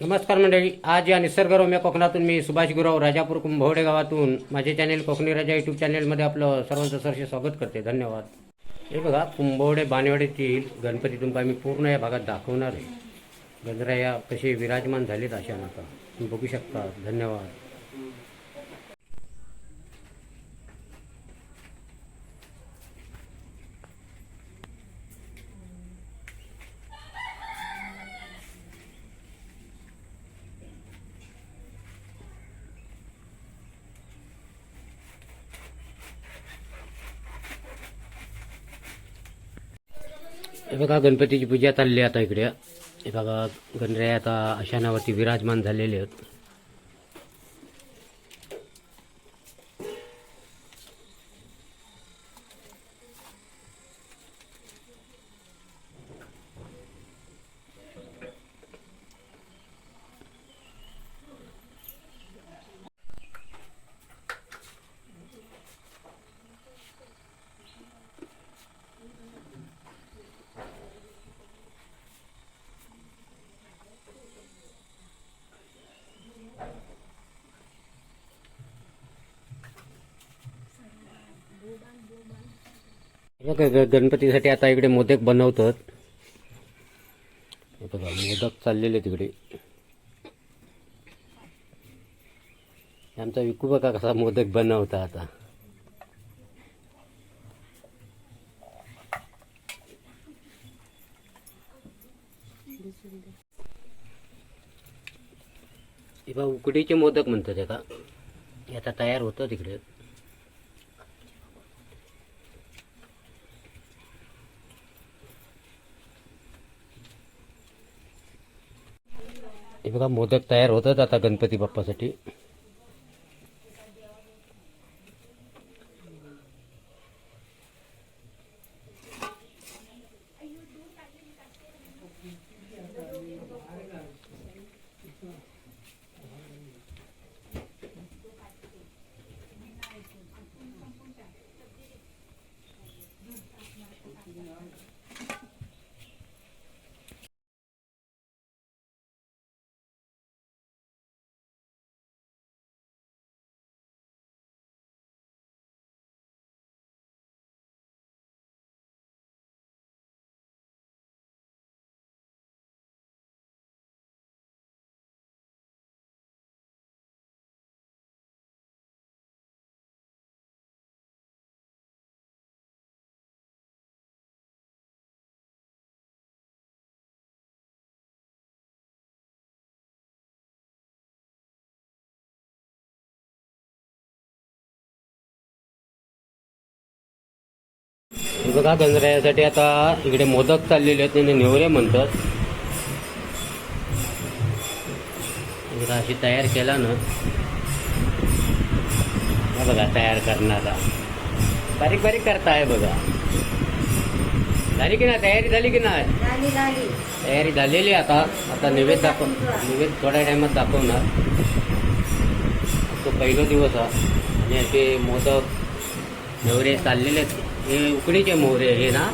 नमस्कार मंडळी आज या निसर्गरम्य कोकणातून मी सुभाष गुराव राजापूर कुंभवडे गावातून माझे चॅनेल कोकणी राजा यूट्यूब चॅनेलमध्ये आपलं सर्वांचं सरसे स्वागत करते. धन्यवाद. हे बघा कुंभवडे बानेवाडीतील गणपती तुमका मी पूर्ण या भागात दाखवणार आहे. गणराया कसे विराजमान झालेत अशा नका तुम्ही बघू शकता. धन्यवाद. हे बघा गणपतीची पूजा चालली आहे आता इकडे. हे बघा गणराय आता अशानावरती विराजमान झालेले आहेत. बघा ग- गणपतीसाठी आता इकडे मोदक बनवतात. बघा मोदक चाललेले तिकडे. आमचा विकू बघा कसा मोदक बनवता आता. हे बघा उकडीचे मोदक म्हणतात का? हे आता तयार होतं तिकडे. हे बघा मोदक तयार होतात आता गणपती बाप्पासाठी. बघा गणरायासाठी आता इकडे मोदक चाललेले आहेत त्यांनी नेवरे म्हणतात. अशी तयार केला ना. बघा तयार करणारा. बारीक बारीक करताय बघा. झाली की नाही? तयारी झाली की नाही? तयारी झालेली आहे आता. आता नैवेद्य दाखव नैवेद्य थोड्या टायमात दाखवणार. तो पहिला दिवस हा. आणि असे मोदक नेवरे चाललेले आहेत. हे उकडीचे मोहरे हे ना?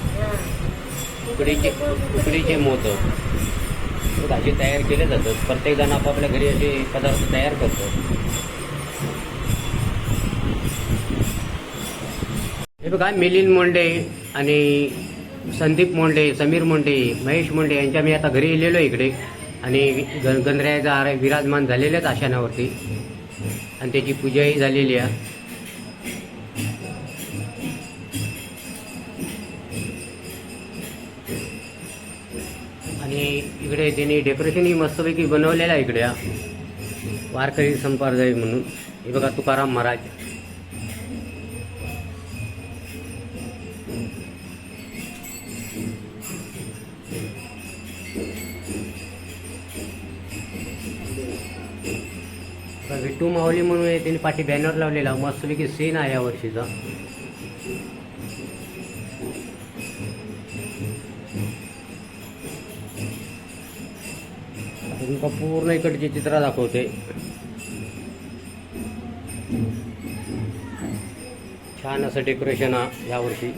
उकडीचे उकडीचे मोदक असे तयार केले जातात. प्रत्येक जण आपापल्या घरी असे पदार्थ तयार करतो. हे बघा मिलिंद मोंडे आणि संदीप मोंडे समीर मोंडे महेश मोंडे यांच्या मी आता घरी येलेलो आहे इकडे. आणि गण गणरायाचा आर- विराजमान झालेले आहेत आशानावरती. आणि त्याची पूजाही झालेली आहे. आणि इकडे त्यांनी डेकोरेशनही मस्तपैकी बनवलेलं आहे इकडे हा. वारकरी संप्रदाय म्हणून. हे बघा तुकाराम महाराज. बघा, विठू माऊली म्हणून त्यांनी पाठी बॅनर लावलेला. मस्तपैकी सीन आहे या वर्षीचा. तुमका पूर्ण इकडची चित्र दाखवते. छान असं डेकोरेशन हा यावर्षी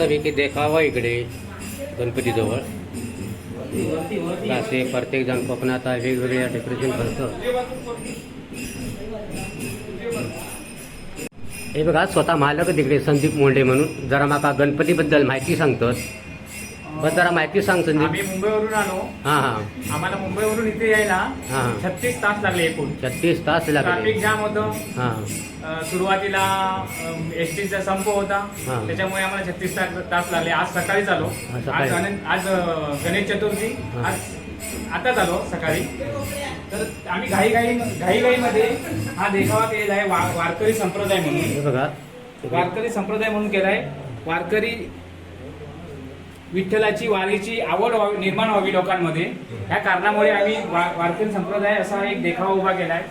मस्तपैकी देखावा इकडे गणपतीजवळ. असे प्रत्येक जण कोकणात वेगवेगळ्या डेकोरेशन करतं. हे बघा स्वतः मालक तिकडे संदीप मोंडे म्हणून. जरा माका गणपतीबद्दल माहिती सांगतोस. बस जरा माहिती सांग संदीप. आम्ही मुंबईवरून आलो. हां हां. आम्हाला मुंबईवरून इथे यायला हां. छत्तीस तास लागले एकूण. छत्तीस तास लागले. ट्रॅफिक जाम होतं. हां. अं, सुरुवातीला एस टीचा संप होता. हां. त्याच्यामुळे आम्हाला छत्तीस तास लागले. आज सकाळीच आलो. आज सकाळी. आज गणेश- आज अं, गणेश चतुर्थी. हां. आज आताच आलो सकाळी. तर आम्ही घाई घाई घाई घाईमध्ये हा देखावा केलेला आहे वा- वारकरी संप्रदाय म्हणून. हे बघा. वारकरी संप्रदाय म्हणून केलाय. वारकरी विठ्ठलाची वारीची आवड व्हावी निर्माण व्हावी लोकांमध्ये. या कारणामुळे आम्ही वा- वारकरी संप्रदाय असा एक देखावा उभा केलाय.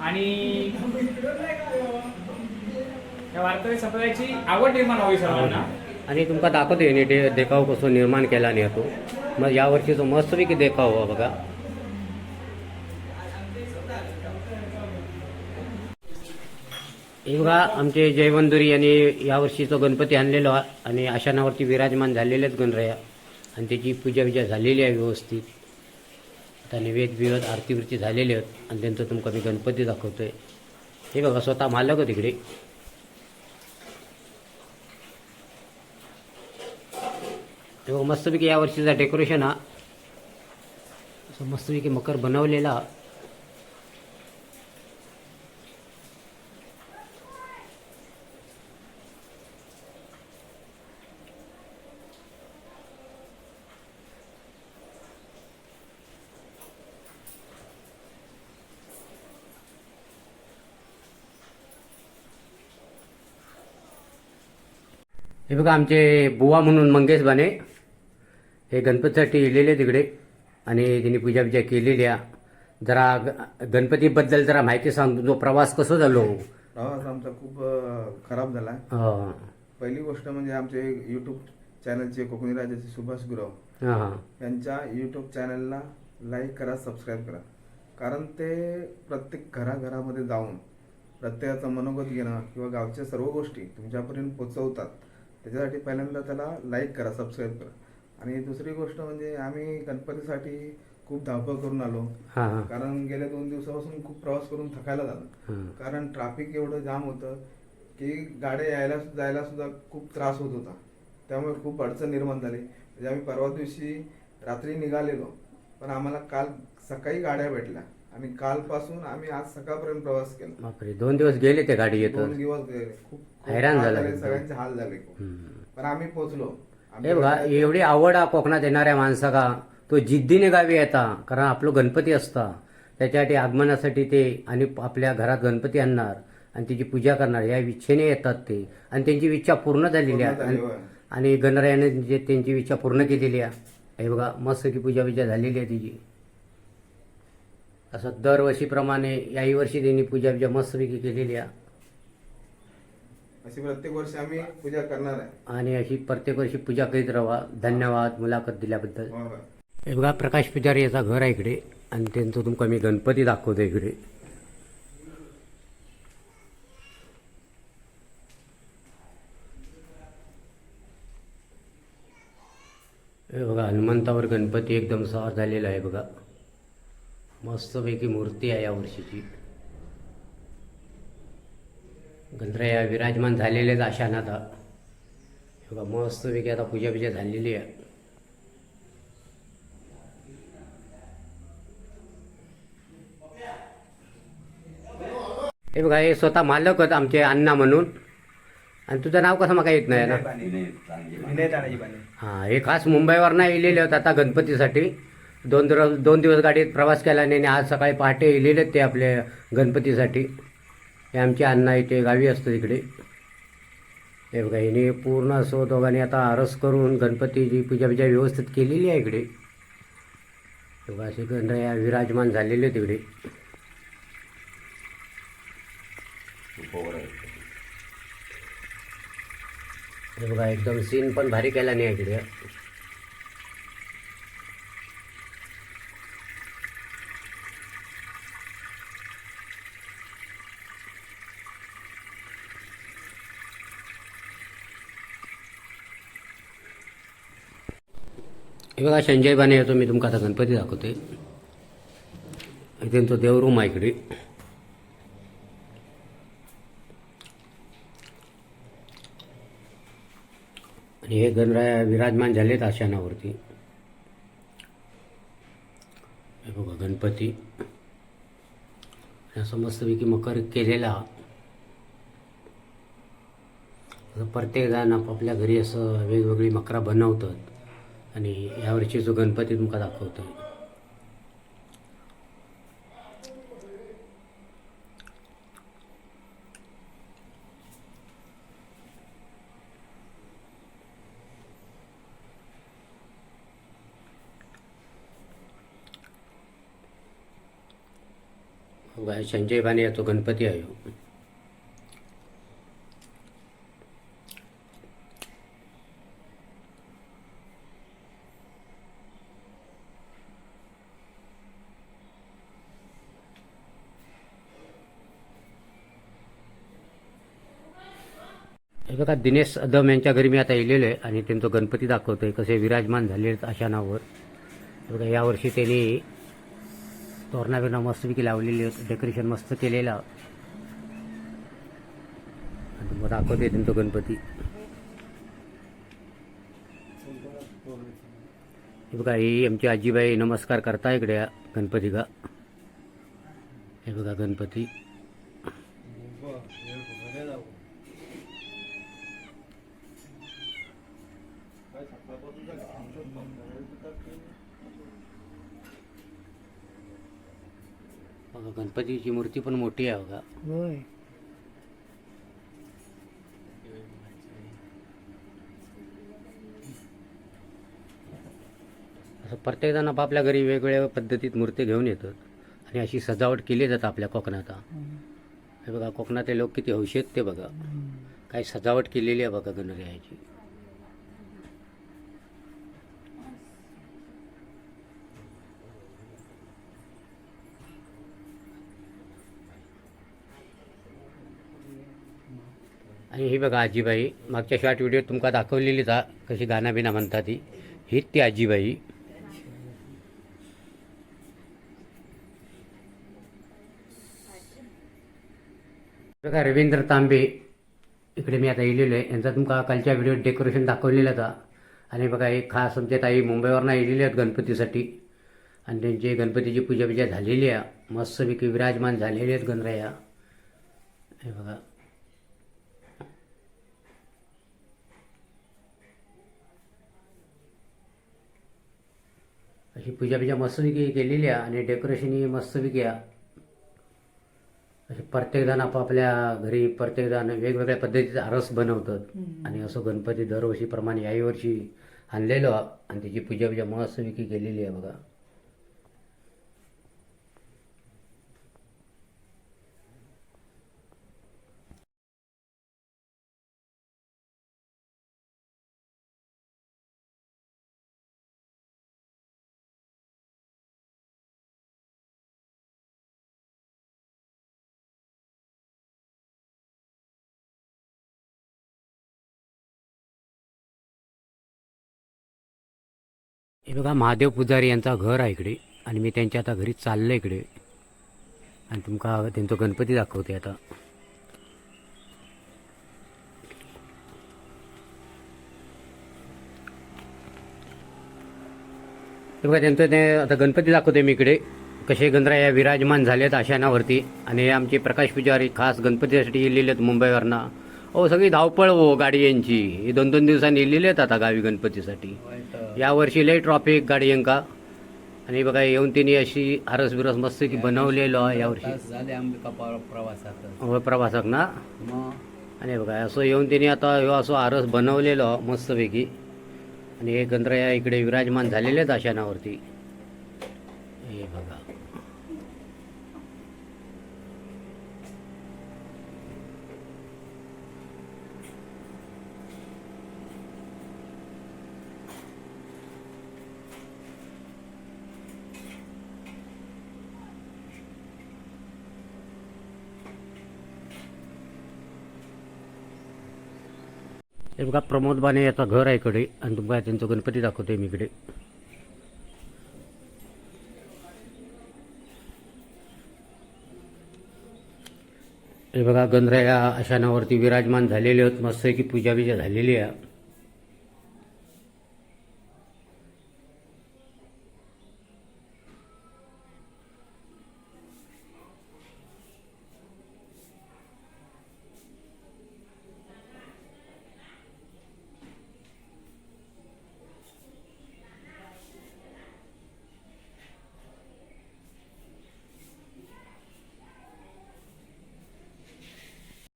आणि या वारकरी संप्रदायाची आवड निर्माण व्हावी सर्वांना. आणि तुमका दाखवतो डे देखाव कसो निर्माण केला नाही तो मग यावर्षीचो मस्तपैकी देखाव बघा. हे बघा आमचे जयवंदुरी यांनी यावर्षीचा गणपती आणलेलो हा आणि आशानावरती विराजमान झालेलेच गणरया. आणि त्याची पूजा विजा झालेली आहे व्यवस्थित. आता निवेद बिवेद आरती वृत्ती झालेली आहेत आणि त्यांचं तुमका मी गणपती दाखवतोय. हे बघा स्वतः मालक हो तिकडे बघा मस्तपैकी यावर्षीचा डेकोरेशन हा. मस्तपैकी मकर बनवलेला हे बघा आमचे बुवा म्हणून मंगेश बाने हे गणपतीसाठी येलेले तिकडे. आणि त्यांनी पूजा बिजा केलेली आहे. जरा ग- गणपतीबद्दल जरा माहिती सांग जो प्रवास कसो झालो? प्रवास आमचा खूप खराब झाला. पहिली गोष्ट म्हणजे आमचे युट्यूब चॅनलचे कोकणी राजाचे सुभाष गुरव यांच्या युट्यूब चॅनलला लाईक करा सबस्क्राईब करा. कारण ते प्रत्येक घराघरामध्ये जाऊन प्रत्येकाचं मनोगत घेणं किंवा गावच्या सर्व गोष्टी तुमच्यापर्यंत पोचवतात त्याच्यासाठी पहिल्यांदा त्याला लाईक करा सबस्क्राईब करा. आणि दुसरी गोष्ट म्हणजे आम्ही गणपतीसाठी खूप धावपळ करून आलो. कारण गेल्या दोन दिवसापासून खूप प्रवास करून थकायला झालं. कारण ट्रॅफिक एवढं जाम होतं की गाड्या यायला जायला सुद्धा खूप त्रास होत होता. त्यामुळे खूप अडचण निर्माण झाली. म्हणजे आम्ही परवा दिवशी रात्री निघालेलो पण आम्हाला काल सकाळी गाड्या भेटल्या. आणि कालपासून आम्ही आज सकाळपर्यंत प्रवास केला. बापरे दोन दिवस गेले ते गाडी येत दोन दिवस गेले. खूप खूप हैराण हाल झाला झाले, एकदम. सगळ्यांचे हाल झाले खूप. पण आम्ही पोहोचलो. हे बघा एवढी आवड हा कोकणात येणाऱ्या माणसाका तो जिद्दीने गावी येता कारण आपलं गणपती असता. त्याच्यासाठी आगमनासाठी ते आणि आपल्या घरात गणपती आणणार आणि त्याची पूजा करणार या इच्छेने येतात ते. आणि त्यांची इच्छा पूर्ण झालेली आहे. झाली, आणि- होय. आणि गणरायाने जे त्यांची इच्छा पूर्ण केलेली आहे. हे बघा मस्त की पूजा बिजा झालेली आहे तिची. असं दरवर्षीप्रमाणे याही वर्षी त्यांनी पूजा बिजा मस्तपैकी केलेली आहे. अशी प्रत्येक वर्षी आम्ही पूजा करणार आहे. आणि अशी प्रत्येक वर्षी पूजा करीत राहा. धन्यवाद मुलाखत दिल्याबद्दल. होय, होय. हे बघा प्रकाश पुजारी याचा घर आहे इकडे. आणि त्यांचं तुमका मी गणपती दाखवतो इकडे. हे बघा हनुमंतावर गणपती एकदम सवार झालेला आहे बघा. मस्तपैकी मूर्ती आहे या वर्षीची. गणराया विराजमान झालेलेच आशान आता हे बघा मस्तपैकी आता पूजा बिजा झालेली आहे. हे बघा हे स्वतः मालक आहेत आमचे अण्णा म्हणून. आणि तुझं नाव कसं मला येत नाही ना? हां हे खास मुंबईवर नाही इलेले होते आता गणपतीसाठी. दोन दिवस दोन दिवस गाडीत प्रवास केला नाही आणि आज सकाळी पहाटे येलेले ते आपल्या गणपतीसाठी. हे आमची अण्णा इथे गावी असतं तिकडे हे बघा हिने पूर्ण असं दोघांनी आता आरस करून गणपतीची पूजा बिजा व्यवस्थित केलेली आहे इकडे. बघा असे गणराया विराजमान झालेले तिकडे हे बघा एकदम सीन पण भारी केला नाही इकडे. हे बघा संजय बाने येतो मी तुमका आता गणपती दाखवते. त्यांचं देवरूम आहे इकडे. आणि हे गणराय विराजमान झालेत आशानावरती. हे बघा गणपती. आणि असं मस्तपैकी मकर केलेला. प्रत्येकजण प्रत्येक जण आपापल्या घरी असं वेगवेगळी मकरा बनवतात. आणि यावर्षी जो गणपती तुमका दाखवतोय. संजय बाने तो गणपती आहे बघा दिनेश अदम यांच्या घरी मी आता येलेलो आहे आणि त्यांचं गणपती दाखवतोय कसे विराजमान झाले आहेत अशा नावावर. बघा यावर्षी त्यांनी तोरणा बिरणा मस्तपैकी लावलेली आहेत डेकोरेशन मस्त केलेलं. आणि मग दाखवते त्यांचा गणपती. हे बघा ही आमची आजीबाई नमस्कार करता इकडे गणपती का हे बघा गणपती बघा गणपतीची मूर्ती पण मोठी आहे बघा होय. असं प्रत्येकजण आपापल्या घरी वेगवेगळ्या पद्धतीत मूर्ती घेऊन येतात आणि अशी सजावट केली जातात आपल्या कोकणात. हे बघा कोकणातले लोक किती हौशी आहेत ते बघा. काही सजावट केलेली आहे बघा गणरायाची. आणि ही बघा आजीबाई मागच्या शॉर्ट व्हिडिओ तुमका दाखवलेलीच हा कशी गाणं बिना म्हणतात ती हीच ती आजीबाई. बघा रवींद्र तांबे इकडे मी आता येलेलो आहे. यांचा तुमका कालच्या व्हिडिओ डेकोरेशन दाखवलेलं होता आणि बघा एक खास आमच्या ताई मुंबईवरनं येलेले आहेत गणपतीसाठी. आणि त्यांची गणपतीची पूजा बिजा झालेली आहे. मस्तपैकी विराजमान झालेले आहेत गणराया. हे बघा. अशी पूजा बिजा मस्तपैकी केलेली आहे आणि डेकोरेशन ही मस्तपैकी आहे असे प्रत्येकजण आपापल्या घरी प्रत्येकजण वेगवेगळ्या पद्धतीचा आरस बनवतात. आणि असं गणपती दरवर्षीप्रमाणे याही वर्षी आणलेलो आहे आणि त्याची पूजा बिजा मस्तपैकी केलेली आहे बघा. हे बघा महादेव पुजारी यांचा घर आहे इकडे. आणि मी त्यांच्या आता घरी चाललं इकडे. आणि तुमका त्यांचा गणपती दाखवते आता. हे बघा त्यांचं ते आता गणपती दाखवते मी इकडे. कसे गणराया विराजमान झालेत आशानावरती. आणि आमचे प्रकाश पुजारी खास गणपतीसाठी येलेले आहेत मुंबईवरनं. हो सगळी धावपळ हो गाडी यांची. हे दोन दोन दिवसांनी येलेले आहेत आता गावी गणपतीसाठी. यावर्षी लय ट्रॉफिक गाडी यांका आणि बघा येऊन तिने अशी आरस बिरस मस्त की बनवलेलो आहे यावर्षी झाले अंबिका प्रवासात हो प्रवासक ना? आणि बघा असं येऊन तिने आता ह्यो असं आरस बनवलेलो मस्तपैकी. आणि हे गंधर्या इकडे विराजमान झालेले आहेत आशानावरती हे बघा प्रमोद बाने याचा घर आहे इकडे आणि तुम्हाला त्यांचं गणपती दाखवतोय मी इकडे. हे बघा गंधरा या आशानावरती विराजमान झालेले आहेत मस्तपैकी पूजा बिजा झालेली आहे.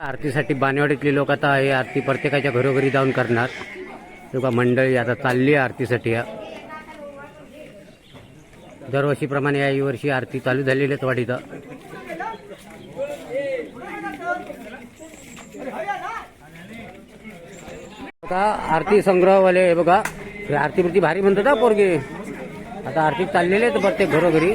आरतीसाठी बाणेवाडीतले लोक आता हे आरती प्रत्येकाच्या घरोघरी जाऊन करणार. तेव्हा मंडळी आता चालली आहे आरतीसाठी. या दरवर्षीप्रमाणे याही वर्षी आरती चालू झालेली आहेत वाडीचं आता आरती संग्रहवाले हे बघा. आरतीवरती आरती प्रती भारी म्हणतात ना पोरगे. आता आरती चाललेली आहेत प्रत्येक घरोघरी.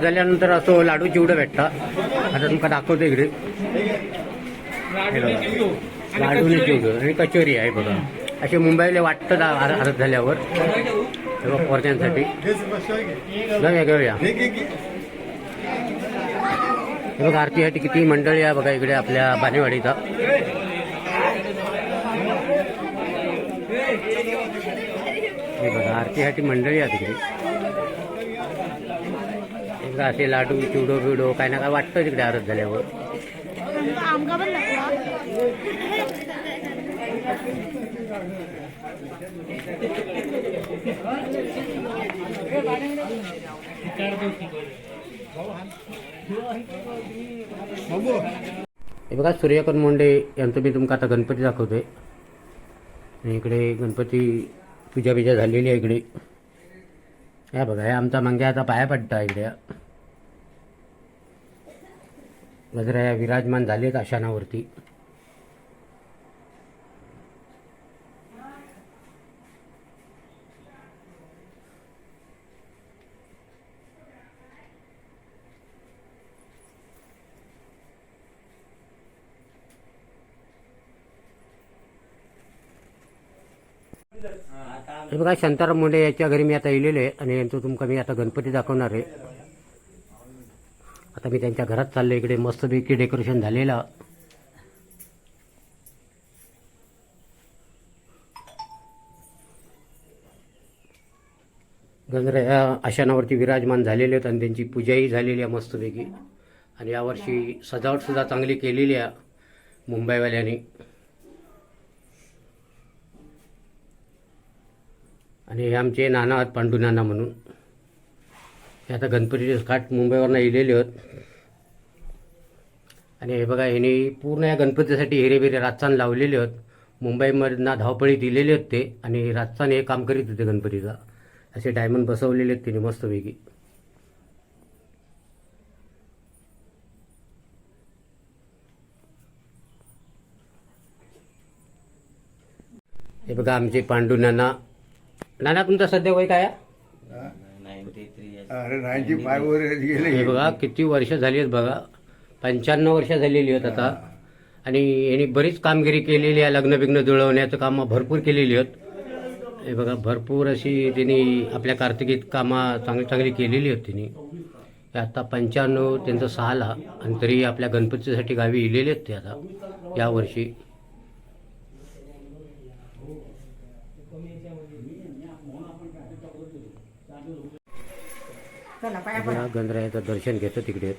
झाल्यानंतर असं लाडू चिवडं भेटतं आता तुमका दाखवतो इकडे. लाडू आणि चिवडं आणि कचोरी आहे बघा. असे मुंबईला वाटतं आरत झाल्यावर. हे बघा जाऊया घेऊया. हे बघा आरतीसाठी किती मंडळी आहे बघा इकडे आपल्या बानेवाडीचा हे बघा आरतीसाठी मंडळी आहे तिकडे बघा असे लाडू चिवडो बिवडो काय ना काय वाटतं तिकडे आरत झाल्यावर. हे बघा सूर्यकांत मुंडे यांचं मी तुमका आता गणपती दाखवतोय. आणि इकडे गणपती पूजा बिजा झालेली आहे इकडे. हे बघा हे आमचा मंग्या आता पाया पडता इकडे. गजरा या विराजमान आहेत आशानावरती. हे बघा शांताराम मुंडे याच्या घरी मी आता येलेलो आहे आणि यांचं तुमका मी आता गणपती दाखवणार आहे. आता मी त्यांच्या घरात चाललो इकडे मस्तपैकी डेकोरेशन झालेलं. गंधरा या आशानावरती विराजमान झालेले आहेत आणि त्यांची पूजाही झालेली आहे मस्तपैकी. आणि यावर्षी सजावटसुद्धा चांगली केलेली आहे मुंबईवाल्यांनी. आणि हे आमचे नाना आहेत पांडू नाना म्हणून. हे आता गणपतीचे घाट मुंबईवरनं येलेले आहेत. आणि हे बघा ह्याने पूर्ण या गणपतीसाठी हिरेबिरे बिरे लावलेले आहेत. मुंबईमधनं धावपळी दिलेले आहेत ते आणि रातचान हे काम करीत होते गणपतीचा. असे डायमंड बसवलेले आहेत त्यांनी मस्तपैकी. हे बघा आमचे पांडू नाना नाना तुमचं सध्या वय काय आहे? अरे नाईन्टी फाय वर गेले. हे बघा किती वर्ष झाली आहेत बघा. पंच्याण्णव वर्ष झालेली आहेत आता. आणि यांनी बरीच कामगिरी केलेली आहे लग्न बिग्न जुळवण्याचं कामं भरपूर केलेली आहेत. हे बघा भरपूर अशी त्यांनी आपल्या कार्तिकीत कामं चांगली चांगली केलेली आहेत त्यांनी. आता पंच्याण्णव त्यांचं सहाला आणि तरी आपल्या गणपतीसाठी गावी इलेले आहेत ते आता यावर्षी या गणरायाचं दर्शन घेतो तिकडे.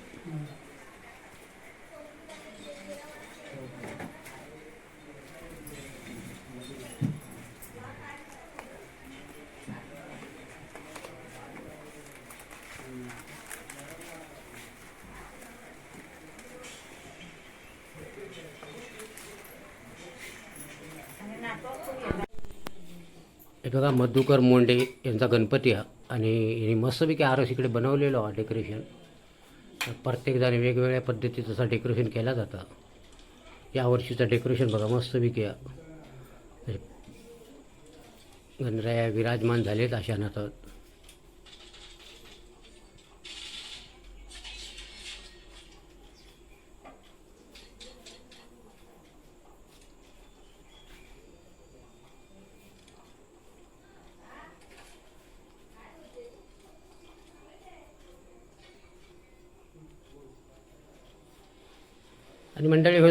हे बघा मधुकर मोंडे यांचा गणपती हा. आणि यांनी मस्तपैकी आरस इकडे बनवलेलो डेकोरेशन प्रत्येकजण वेगवेगळ्या पद्धतीचं असं डेकोरेशन केलं जातं. या वर्षीचं डेकोरेशन बघा मस्तपैकी गणराया विराजमान झालेत अशा नातात आणि मंडळी हो